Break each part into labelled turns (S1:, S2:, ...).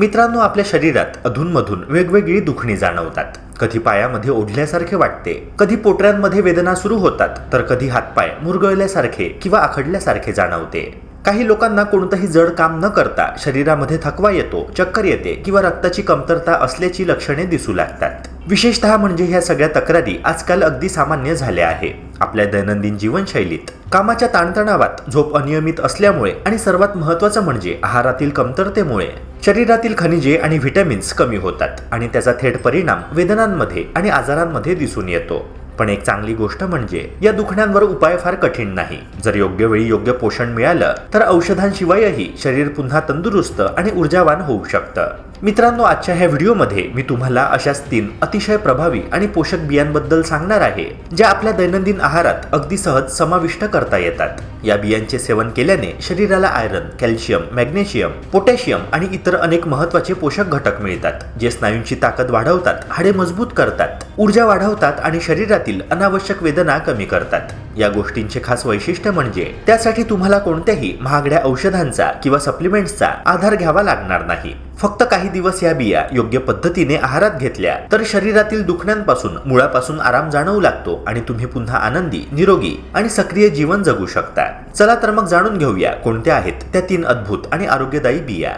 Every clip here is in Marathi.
S1: मित्रांनो आपल्या शरीरात अधूनमधून वेगवेगळी दुखणी जाणवतात. कधी पायामध्ये ओढल्यासारखे वाटते कधी पोटऱ्यांमध्ये वेदना सुरू होतात तर कधी हातपाय मुरगळल्यासारखे किंवा आखडल्यासारखे जाणवते. काही लोकांना कोणतंही जड काम न करता शरीरामध्ये थकवा येतो चक्कर येते किंवा रक्ताची कमतरता असल्याची लक्षणे दिसू लागतात. विशेषतः म्हणजे ह्या सगळ्या तक्रारी आजकाल अगदी सामान्य झाल्या आहे आपल्या दैनंदिन जीवनशैलीत. कामाच्या ताणतणावात झोप अनियमित असल्यामुळे आणि सर्वात महत्त्वाचं म्हणजे आहारातील कमतरतेमुळे. शरीरातील खनिजे आणि व्हिटॅमिन्स कमी होतात आणि त्याचा थेट परिणाम वेदनांमध्ये आणि आजारांमध्ये दिसून येतो. पण एक चांगली गोष्ट म्हणजे या दुखण्यांवर उपाय फार कठीण नाही. जर योग्य वेळी योग्य पोषण मिळालं तर औषधांशिवायही शरीर पुन्हा तंदुरुस्त आणि ऊर्जावान होऊ शकतं. मित्रांनो आजच्या ह्या व्हिडिओमध्ये मी तुम्हाला अशाच तीन अतिशय प्रभावी आणि पोषक बियांबद्दल सांगणार आहे ज्या आपल्या दैनंदिन आहारात अगदी सहज समाविष्ट करता येतात. या बियांचे सेवन केल्याने शरीराला आयरन कॅल्शियम मॅग्नेशियम पोटॅशियम आणि इतर अनेक महत्त्वाचे पोषक घटक मिळतात जे स्नायूंची ताकद वाढवतात हाडे मजबूत करतात ऊर्जा वाढवतात आणि शरीरातील अनावश्यक वेदना कमी करतात. या गोष्टींचे खास वैशिष्ट्य म्हणजे त्यासाठी तुम्हाला कोणत्याही महागड्या औषधांचा किंवा सप्लिमेंट्सचा आधार घ्यावा लागणार नाही. फक्त काही दिवस या बिया योग्य पद्धतीने आहारात घेतल्या तर शरीरातील दुखण्यांपासून मुळापासून आराम जाणवू लागतो आणि तुम्ही पुन्हा आनंदी निरोगी आणि सक्रिय जीवन जगू शकता. चला तर मग जाणून घेऊया कोणत्या आहेत त्या तीन अद्भुत आणि आरोग्यदायी बिया.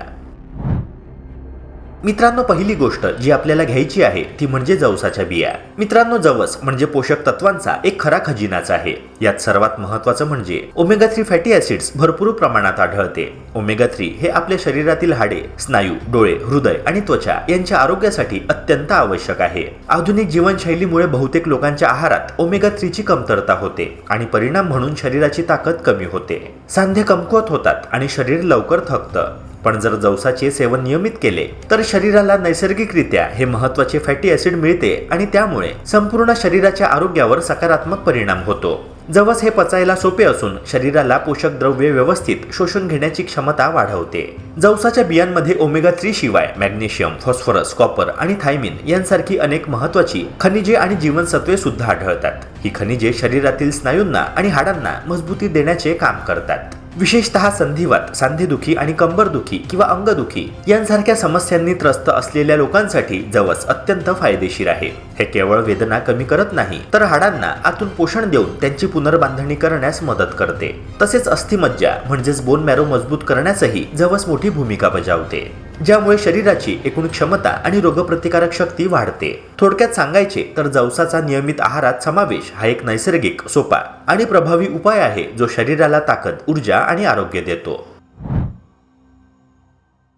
S1: मित्रांनो पहिली गोष्ट जी आपल्याला घ्यायची आहे ती म्हणजे जवसाच्या बिया. मित्रांनो जवस म्हणजे पोषक तत्वांचा एक खरा खजिनाच आहे. यात सर्वात महत्वाचं म्हणजे ओमेगा थ्री फॅटी ऍसिड्स भरपूर प्रमाणात आढळते. ओमेगा थ्री हे आपल्या शरीरातील हाडे स्नायू डोळे हृदय आणि त्वचा यांच्या आरोग्यासाठी अत्यंत आवश्यक आहे. आधुनिक जीवनशैलीमुळे बहुतेक लोकांच्या आहारात ओमेगा थ्रीची कमतरता होते आणि परिणाम म्हणून शरीराची ताकद कमी होते. सांधे कमकुवत होतात आणि शरीर लवकर थकतं. पण जर जवसाचे सेवन नियमित केले तर शरीराला नैसर्गिकरित्या हे महत्त्वाचे फॅटी ऍसिड मिळते आणि त्यामुळे संपूर्ण शरीराच्या आरोग्यावर सकारात्मक परिणाम होतो. जवस हे पचायला सोपे असून शरीराला पोषक द्रव्ये व्यवस्थित शोषून घेण्याची क्षमता वाढवते. जवसाच्या बियांमध्ये ओमेगा थ्री शिवाय मॅग्नेशियम फॉस्फरस कॉपर आणि थायमिन यांसारखी अनेक महत्वाची खनिजे आणि जीवनसत्वे सुद्धा आढळतात. ही खनिजे शरीरातील स्नायूंना आणि हाडांना मजबूती देण्याचे काम करतात. विशेषतः संधिवात सांधेदुखी आणि कंबरदुखी किंवा अंगदुखी यांसारख्या समस्यांनी त्रस्त असलेल्या लोकांसाठी जवस अत्यंत फायदेशीर आहे. हे केवळ वेदना कमी करत नाही तर हाडांना आतून पोषण देऊन त्यांची पुनर्बांधणी करण्यास मदत करते. तसेच अस्थिमज्जा म्हणजेच बोन मॅरो मजबूत करण्यासही जवस मोठी भूमिका बजावते. ज्यामुळे शरीराची एकूण क्षमता आणि रोगप्रतिकारक शक्ती वाढते. थोडक्यात सांगायचे तर जवसाचा नियमित आहारात समावेश हा एक नैसर्गिक सोपा आणि प्रभावी उपाय आहे जो शरीराला ताकद ऊर्जा आणि आरोग्य देतो.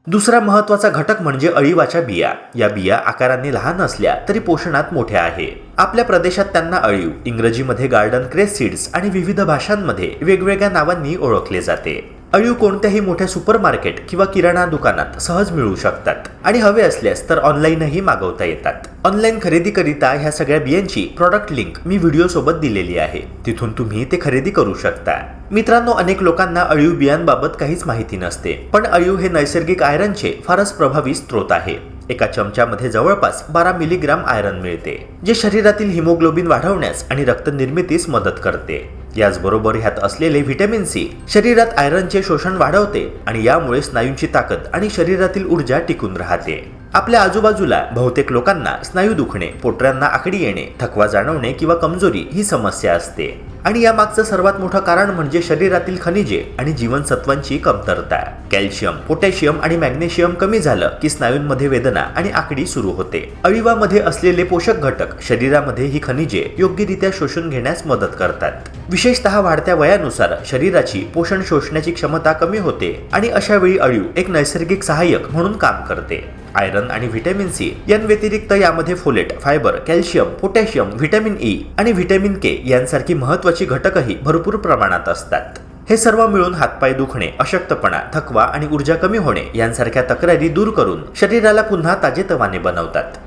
S1: दुसरा महत्त्वाचा घटक म्हणजे अळीवाच्या बिया. या बिया आकाराने लहान असल्या तरी पोषणात मोठ्या आहे. आपल्या प्रदेशात त्यांना अळीव इंग्रजीमध्ये गार्डन क्रेस सीड्स आणि विविध भाषांमध्ये वेगवेगळ्या नावांनी ओळखले जाते. अळीव कोणत्याही मोठ्या सुपरमार्केट किंवा किराणा दुकानात सहज मिळू शकतात. आणि हवे असल्यास तर ऑनलाईनही मागवता येतात. ऑनलाईन खरेदीकरिता ह्या सगळ्या बियांची प्रॉडक्ट लिंक मी व्हिडिओ सोबत दिलेली आहे. तिथून तुम्ही ते खरेदी करू शकता. मित्रांनो अनेक लोकांना अळीव बियांबाबत काहीच माहिती नसते. पण अळीव हे नैसर्गिक आयरनचे फारच प्रभावी स्रोत आहे. एका चमच्यामध्ये जवळपास बारा मिलीग्राम आयरन मिळते जे शरीरातील हिमोग्लोबिन वाढवण्यास आणि रक्त निर्मितीस मदत करते. याचबरोबर ह्यात असलेले व्हिटॅमिन सी शरीरात आयरनचे शोषण वाढवते आणि यामुळे स्नायूंची ताकद आणि शरीरातील ऊर्जा टिकून राहते. आपल्या आजूबाजूला बहुतेक लोकांना स्नायू दुखणे पोटऱ्यांना आकडी येणे थकवा जाणवणे किंवा कमजोरी ही समस्या असते. आणि यामागचं सर्वात मोठं कारण म्हणजे शरीरातील खनिजे आणि जीवनसत्वांची कमतरता. कॅल्शियम पोटॅशियम आणि मॅग्नेशियम कमी झालं की स्नायूंमध्ये वेदना आणि आकडी सुरू होते. अळीवामध्ये असलेले पोषक घटक शरीरामध्ये ही खनिजे योग्यरित्या शोषून घेण्यास मदत करतात. विशेषतः वाढत्या वयानुसार शरीराची पोषण शोषण्याची क्षमता कमी होते आणि अशा वेळी अळीव एक नैसर्गिक सहाय्यक म्हणून काम करते. आयरन आणि व्हिटॅमिन सी. यांव्यतिरिक्त यामध्ये folate fibre calcium potassium vitamin E आणि व्हिटॅमिन के यांसारखी महत्वाची घटकही भरपूर प्रमाणात असतात. हे सर्व मिळून हातपाय दुखणे अशक्तपणा थकवा आणि ऊर्जा कमी होणे यांसारख्या तक्रारी दूर करून शरीराला पुन्हा ताजेतवाने बनवतात.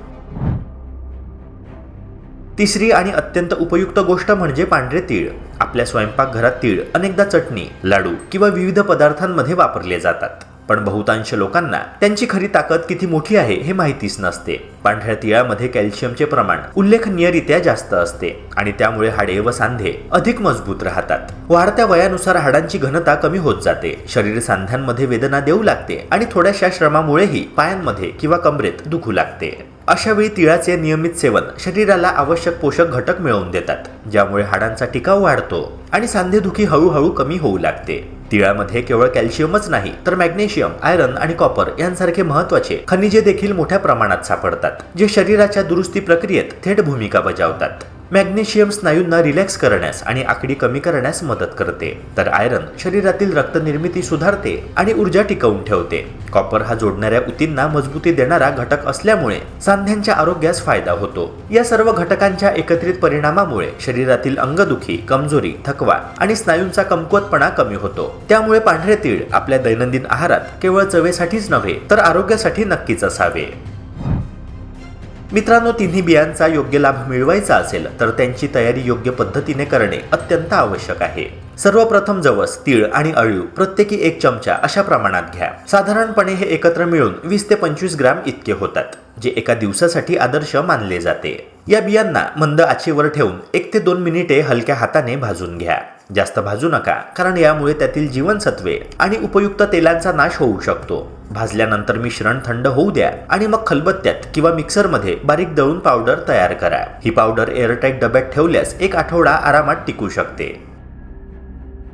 S1: तिसरी आणि अत्यंत उपयुक्त गोष्ट म्हणजे पांढरे तीळ. आपल्या स्वयंपाकघरात तीळ अनेकदा चटणी लाडू किंवा विविध पदार्थांमध्ये वापरले जातात. पण बहुतांश लोकांना त्यांची खरी ताकद किती मोठी आहे हे माहितीच नसते. पांढऱ्या तिळामध्ये कॅल्शियमचे प्रमाण उल्लेखनीयरित्या जास्त असते आणि त्यामुळे हाडे व सांधे अधिक मजबूत राहतात. वाढत्या वयानुसार हाडांची घनता कमी होत जाते. शरीर सांध्यांमध्ये वेदना देऊ लागते आणि थोड्याशा श्रमामुळेही पायांमध्ये किंवा कमरेत दुखू लागते. अशा वेळी तिळाचे नियमित सेवन शरीराला आवश्यक पोषक घटक मिळवून देतात ज्यामुळे हाडांचा टिकाव वाढतो आणि सांधेदुखी हळूहळू कमी होऊ लागते. तिळामध्ये केवळ कॅल्शियमच नाही तर मॅग्नेशियम आयरन आणि कॉपर यांसारखे महत्त्वाचे खनिजे देखील मोठ्या प्रमाणात सापडतात जे शरीराच्या दुरुस्ती प्रक्रियेत थेट भूमिका बजावतात. मॅग्नेशियम स्नायूंना रिलॅक्स करण्यास आणि आकडी कमी करण्यास मदत करते. तर आयरन शरीरातील रक्तनिर्मिती सुधारते आणि ऊर्जा टिकवून ठेवते. कॉपर हा जोडणाऱ्या उतींना मजबूती देणारा घटक असल्यामुळे सांध्यांच्या आरोग्यास फायदा होतो. या सर्व घटकांच्या एकत्रित परिणामामुळे शरीरातील अंगदुखी कमजोरी थकवा आणि स्नायूंचा कमकुवतपणा कमी होतो. त्यामुळे पांढरे तीळ आपल्या दैनंदिन आहारात केवळ चवेसाठीच नव्हे तर आरोग्यासाठी नक्कीच असावे. मित्रांनो तिन्ही बियांचा योग्य लाभ मिळवायचा असेल तर त्यांची तयारी योग्य पद्धतीने करणे अत्यंत आवश्यक आहे. सर्वप्रथम जवस तीळ आणि अळीव प्रत्येकी एक चमचा अशा प्रमाणात घ्या. साधारणपणे हे एकत्र मिळून वीस ते पंचवीस ग्राम इतके होतात जे एका दिवसासाठी आदर्श मानले जाते. या बियांना मंद आचेवर ठेवून एक ते दोन मिनिटे हलक्या हाताने भाजून घ्या. जास्त भाजू नका कारण यामुळे त्यातील जीवनसत्वे आणि उपयुक्त तेलांचा नाश होऊ शकतो. भाजल्यानंतर मिश्रण थंड होऊ द्या आणि मग खलबत्त्यात किंवा मिक्सरमध्ये बारीक दळून पावडर तयार करा. ही पावडर एअरटाईट डब्यात ठेवल्यास एक आठवडा आरामात टिकू शकते.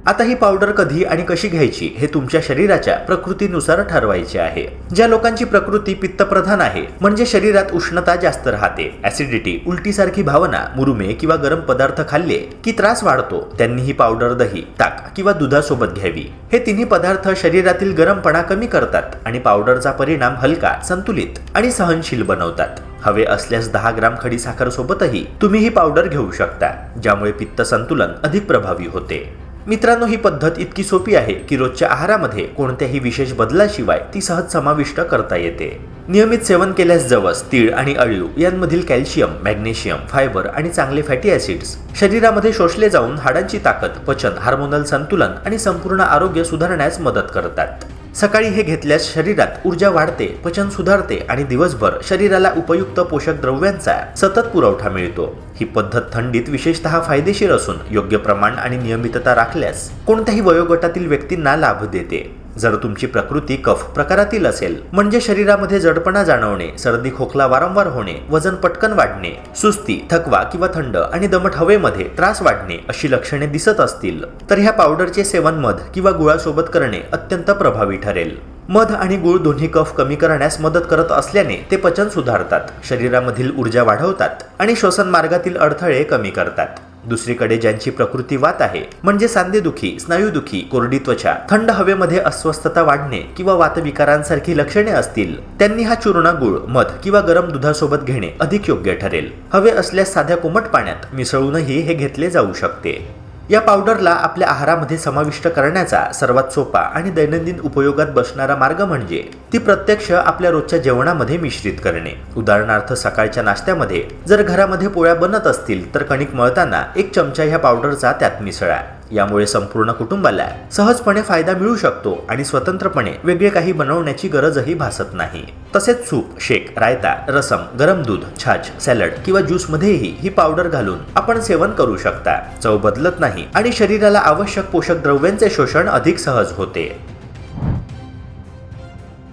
S1: आता ही पावडर कधी आणि कशी घ्यायची हे तुमच्या शरीराच्या प्रकृतीनुसार ठरवायचे आहे. ज्या लोकांची प्रकृती पित्तप्रधान आहे म्हणजे शरीरात उष्णता जास्त राहते ऍसिडिटी उलटीसारखी भावना मुरुमे किंवा गरम पदार्थ खाल्ले की त्रास वाढतो त्यांनी ही पावडर दही ताक किंवा दुधासोबत घ्यावी. हे तिन्ही पदार्थ शरीरातील गरमपणा कमी करतात आणि पावडरचा परिणाम हलका संतुलित आणि सहनशील बनवतात. हवे असल्यास दहा ग्राम खडीसाखर सोबतही तुम्ही ही पावडर घेऊ शकता ज्यामुळे पित्त संतुलन अधिक प्रभावी होते. मित्रांनो ही पद्धत इतकी सोपी आहे की रोजच्या आहारामध्ये कोणत्याही विशेष बदलाशिवाय ती सहज समाविष्ट करता येते. नियमित सेवन केल्यास जवस तीळ आणि अळीव यांमधील कॅल्शियम मॅग्नेशियम फायबर आणि चांगले फॅटी ऍसिड्स शरीरामध्ये शोषले जाऊन हाडांची ताकद पचन हार्मोनल संतुलन आणि संपूर्ण आरोग्य सुधारण्यास मदत करतात. सकाळी हे घेतल्यास शरीरात ऊर्जा वाढते पचन सुधारते आणि दिवसभर शरीराला उपयुक्त पोषक द्रव्यांचा सतत पुरवठा मिळतो. ही पद्धत थंडीत विशेषतः फायदेशीर असून योग्य प्रमाण आणि नियमितता राखल्यास कोणत्याही वयोगटातील व्यक्तींना लाभ देते. जर तुमची प्रकृती कफ प्रकारातील असेल म्हणजे शरीरामध्ये जडपणा जाणवणे सर्दी खोकला वारंवार होणे वजन पटकन वाढणे सुस्ती थकवा किंवा थंड आणि दमट हवेमध्ये त्रास वाढणे अशी लक्षणे दिसत असतील तर ह्या पावडरचे सेवन मध किंवा गुळासोबत करणे अत्यंत प्रभावी ठरेल. मध आणि गुळ दोन्ही कफ कमी करण्यास मदत करत असल्याने ते पचन सुधारतात शरीरामधील ऊर्जा वाढवतात आणि श्वसन मार्गातील अडथळे कमी करतात. दुसरीकडे ज्यांची प्रकृती वात आहे म्हणजे सांधेदुखी स्नायूदुखी कोरडी त्वचा थंड हवेमध्ये अस्वस्थता वाढणे किंवा वातविकारांसारखी लक्षणे असतील त्यांनी हा चूर्ण गुळ मध किंवा गरम दुधासोबत घेणे अधिक योग्य ठरेल. हवे असल्यास साध्या कोमट पाण्यात मिसळूनही हे घेतले जाऊ शकते. या पावडरला आपल्या आहारामध्ये समाविष्ट करण्याचा सर्वात सोपा आणि दैनंदिन उपयोगात बसणारा मार्ग म्हणजे ती प्रत्यक्ष आपल्या रोजच्या जेवणामध्ये मिश्रित करणे. उदाहरणार्थ सकाळच्या नाश्त्यामध्ये जर घरामध्ये पोळ्या बनत असतील तर कणिक मळताना एक चमचा ह्या पावडरचा त्यात मिसळा. यामुळे संपूर्ण कुटुंबाला सहजपणे फायदा मिळू शकतो आणि स्वतंत्रपणे वेगळे काही बनवण्याची गरजही भासत नाही. तसेच सूप शेक रायता रसम गरम दूध छाछ सॅलड किंवा ज्यूसमध्येही ही पावडर घालून आपण सेवन करू शकता. चव बदलत नाही आणि शरीराला आवश्यक पोषक द्रव्यांचे शोषण अधिक सहज होते.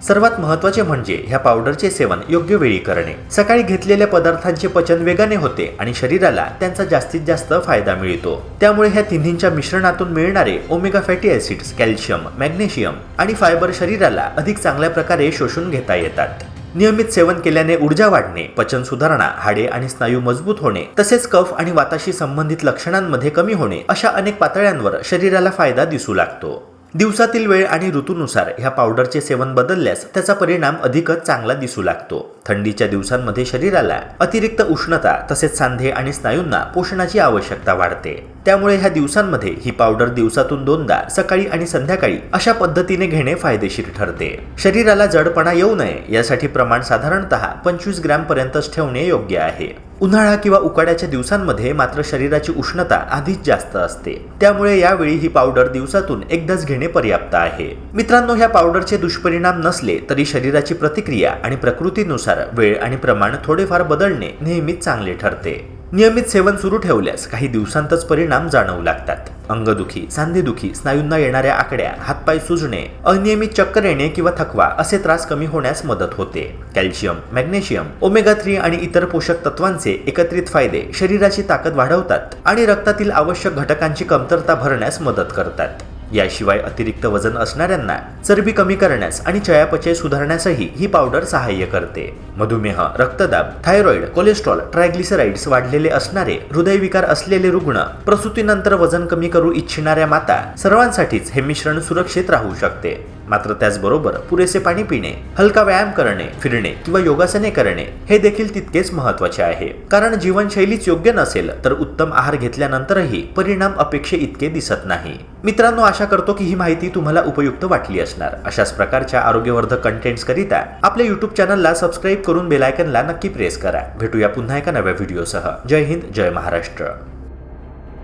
S1: सर्वात महत्त्वाचे म्हणजे ह्या पावडरचे सेवन योग्य वेळी करणे. सकाळी घेतलेल्या पदार्थांचे पचन वेगाने होते आणि शरीराला त्यांचा जास्तीत जास्त फायदा मिळतो. त्यामुळे ह्या तिन्हींच्या मिश्रणातून मिळणारे omega fatty acids calcium magnesium आणि फायबर शरीराला अधिक चांगल्या प्रकारे शोषून घेता येतात. नियमित सेवन केल्याने ऊर्जा वाढणे पचन सुधारणा हाडे आणि स्नायू मजबूत होणे तसेच कफ आणि वाताशी संबंधित लक्षणांमध्ये कमी होणे अशा अनेक पातळ्यांवर शरीराला फायदा दिसू लागतो. दिवसातील वेळ आणि ऋतूनुसार ह्या पावडरचे सेवन बदलल्यास त्याचा परिणाम अधिकच चांगला दिसू लागतो. थंडीच्या दिवसांमध्ये शरीराला अतिरिक्त उष्णता तसेच सांधे आणि स्नायूंना पोषणाची आवश्यकता वाढते. त्यामुळे ह्या दिवसांमध्ये ही पावडर दिवसातून दोनदा सकाळी आणि संध्याकाळी अशा पद्धतीने घेणे फायदेशीर ठरते. शरीराला जडपणा येऊ नये यासाठी प्रमाण साधारणतः पंचवीस ग्रॅम पर्यंतच ठेवणे योग्य आहे. उन्हाळा किंवा उकाड्याच्या दिवसांमध्ये मात्र शरीराची उष्णता आधीच जास्त असते. त्यामुळे यावेळी ही पावडर दिवसातून एकदाच घेणे पर्याप्त आहे. मित्रांनो ह्या पावडरचे दुष्परिणाम नसले तरी शरीराची प्रतिक्रिया आणि प्रकृतीनुसार वेळ आणि प्रमाण थोडेफार बदलणे नेहमीच चांगले ठरते. नियमित सेवन सुरू ठेवल्यास काही दिवसांतच परिणाम जाणवू लागतात. अंगदुखी सांधेदुखी स्नायूंना येणाऱ्या आकड्या हातपाय सुजणे अनियमित चक्कर येणे किंवा थकवा असे त्रास कमी होण्यास मदत होते. कॅल्शियम मॅग्नेशियम ओमेगा थ्री आणि इतर पोषक तत्वांचे एकत्रित फायदे शरीराची ताकद वाढवतात आणि रक्तातील आवश्यक घटकांची कमतरता भरण्यास मदत करतात. याशिवाय अतिरिक्त वजन असणाऱ्यांना चरबी कमी करण्यास आणि चयापचय सुधारण्यासही ही पावडर सहाय्य करते. मधुमेह रक्तदाब थायरॉइड कोलेस्ट्रॉल ट्रायग्लिसराइड्स वाढलेले असणारे हृदयविकार असलेले रुग्ण प्रसूतीनंतर वजन कमी करू इच्छिणाऱ्या माता सर्वांसाठीच हे मिश्रण सुरक्षित राहू शकते. मात्र त्याचबरोबर पुरेसे पाणी पिणे हलका व्यायाम करणे फिरणे किंवा योगासने करणे हे देखील तितकेच महत्त्वाचे आहे. कारण जीवनशैलीच योग्य नसेल तर उत्तम आहार घेतल्यानंतरही परिणाम अपेक्षे इतके दिसत नाही. मित्रांनो आशा करतो की ही माहिती तुम्हाला उपयुक्त वाटली असणार. अशाच प्रकारच्या आरोग्यवर्धक कंटेंट्स करिता आपल्या युट्यूब चॅनलला सबस्क्राईब करून बेलायकनला नक्की प्रेस करा. भेटूया पुन्हा एका नव्या व्हिडिओसह जय हिंद जय महाराष्ट्र.